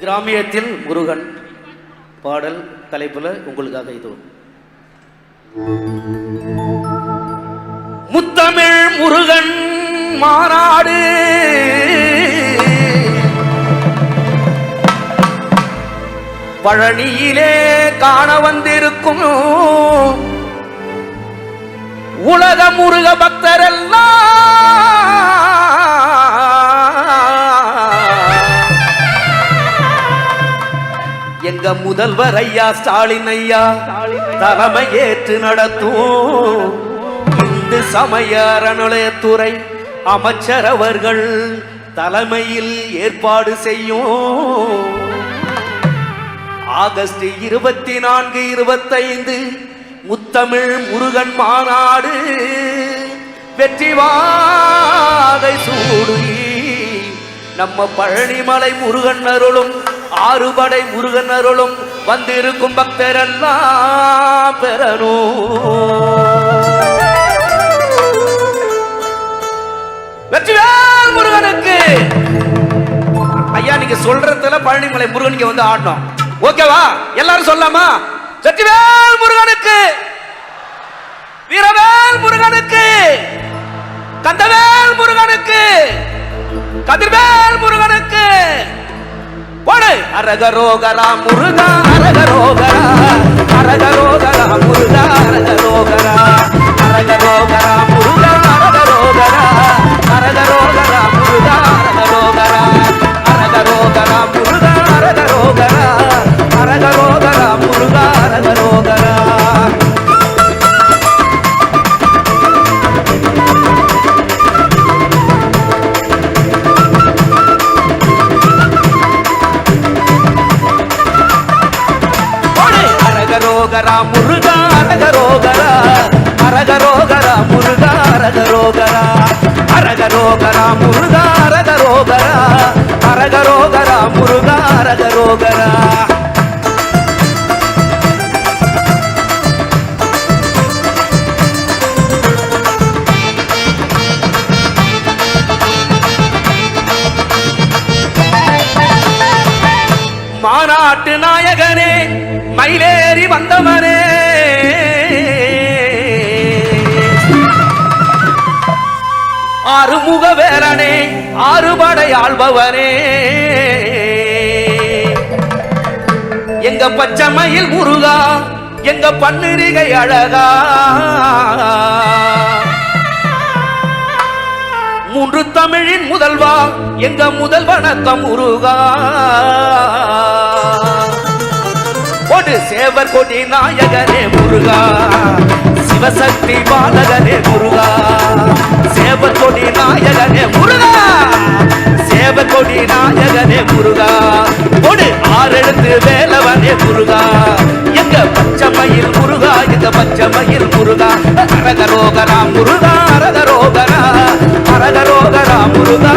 கிராமியத்தில் முருகன் பாடல் தலைப்புல உங்களுக்காக இது. முத்தமிழ் முருகன் மாநாடு பழனியிலே காண வந்திருக்கும் உலக முருக பக்தரெல்லாம் எங்க முதல்வர் ஐயா ஸ்டாலின் ஐயா தலைமை ஏற்று நடத்தும் இந்து சமய அறநிலையத்துறை அமைச்சர் அவர்கள் தலைமையில் ஏற்பாடு செய்யும். ஆகஸ்ட் இருபத்தி நான்கு இருபத்தைந்து முத்தமிழ் முருகன் மாநாடு வெற்றி வாகை நம்ம பழனிமலை முருகன் அருளும் ஆறுபடை முருகன் அருளும் வந்திருக்கும் பக்தரெல்லாம் பெறணும். வெற்றிவேல் முருகனுக்கு? ஐயா நீங்க சொல்றதுல பழனிமலை முருகன் வந்து ஆடணும். ஓகேவா? எல்லாரும் சொல்லாமா வெற்றிவேல் முருகனுக்கு. வீரவேல் முருகனுக்கு. கந்தவேல் முருகனுக்கு. கதிர்வேல் முருகனுக்கு. அரகரோகரா முருகா அரகரோகரா அரகரோகரா முருகா அரகரோ அரகரா முருகா அரகரோகரா அரகரோகரா முருகா அரகரோகரா அரகரோகரா முருகா அரகரோகரா அரகரோகரா முருகா அரகரோகரா மாநாட்டு நாயகனே மயிலே ஏறி வந்தவனே ஆறுமுக வேலனே ஆறுபடை ஆள்பவனே. எங்க பச்சமையில் முருகா எங்க பன்னிரிகை அழகா. மூன்று தமிழின் முதல்வா எங்க முதல் வணக்கம் முருகா. ஒரு சேவர் கொடி நாயகனே முருகா. சிவசக்தி பாலகனே முருகா. சேவர் கொடி நாயகனே முருகா. சேவர் கொடி நாயகனே முருகா. கொடு ஆறெழுத்து வேலவனே முருகா. எங்க பச்சைமயில் முருகா எங்க பச்சைமயில் முருகா. அரகரோகரா முருகா அரகரோகரா அரகரோகரா முருகா.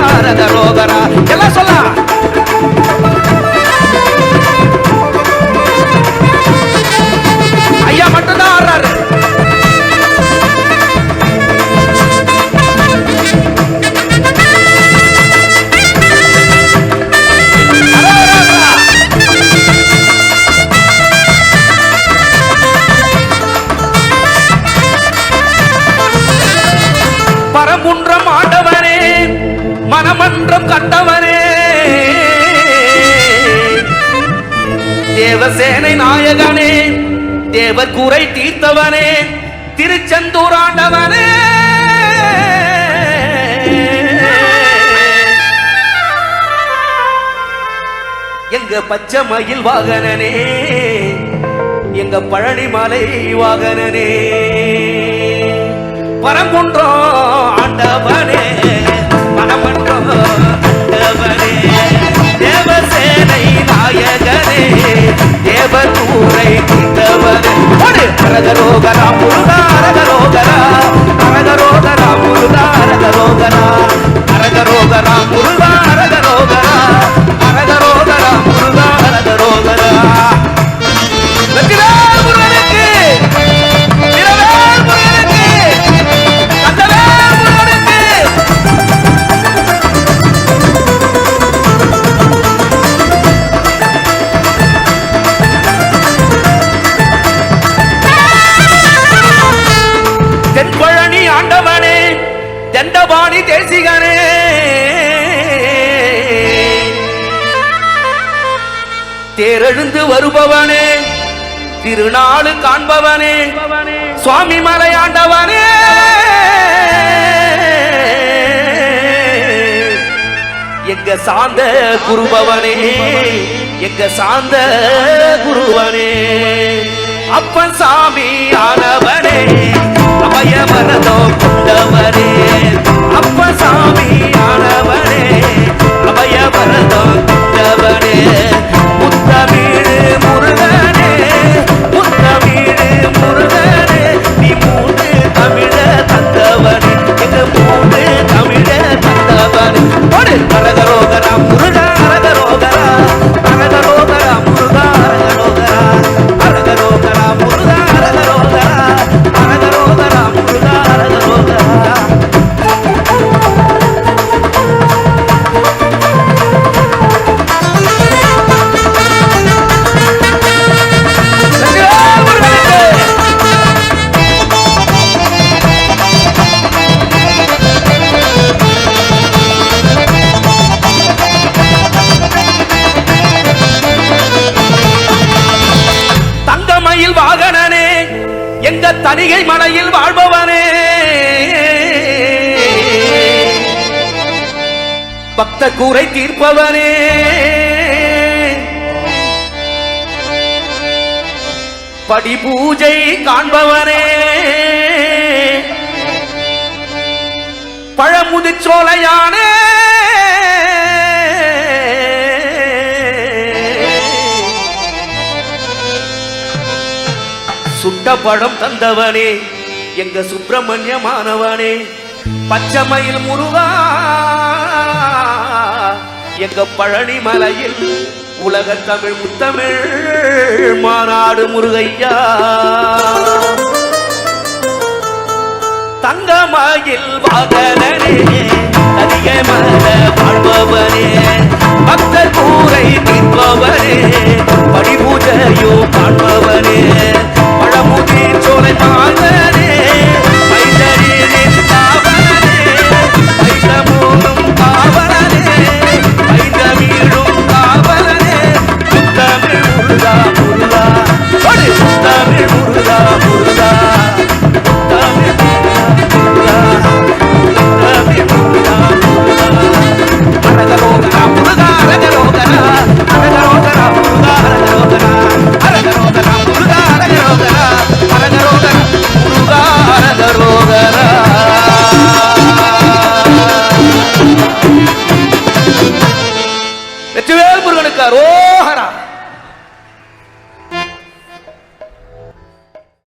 தேவசேனை நாயகனே தேவர் குறை தீர்த்தவனே திருச்செந்தூர் ஆண்டவனே. எங்க பச்சை மயில் வாகனனே எங்க பழனிமலை வாகனனே. பரங்குன்றம் ஆண்டவனே மனமன்றம் ஆண்டவனே. தேவசேனை நாயகனே தேவதூரை தீர்த்தவனே ஒரு அரகரோகரா முருகா தேரெழுந்து வருபவனே திருநாளு காண்பவனே சுவாமி மலையாண்டவனே எங்க சாந்த குருபவனே எங்க சாந்த குருவனே அப்பன் சாமி ஆனவனே அபய மனதோ கொண்டவனே அப்பன் சாமி ஆனவனே. தனிகை மலையில் வாழ்பவனே. பக்த கூரை தீர்ப்பவனே. படி பூஜை காண்பவனே. பழமுதிச்சோலையானே சுட்ட பழம் தந்தவனே எங்க சுப்பிரமணியமானவனே பச்சைமயில் முருகா எங்க பழனி மலையில் உலக தமிழ் முத்தமிழ் மாநாடு முருகையா. தங்கமயில் வாகனே அதிக மல வாழ்பவனே பக்தர் கூரை நிற்பவனே படிபூஜையோ காண்பவனே.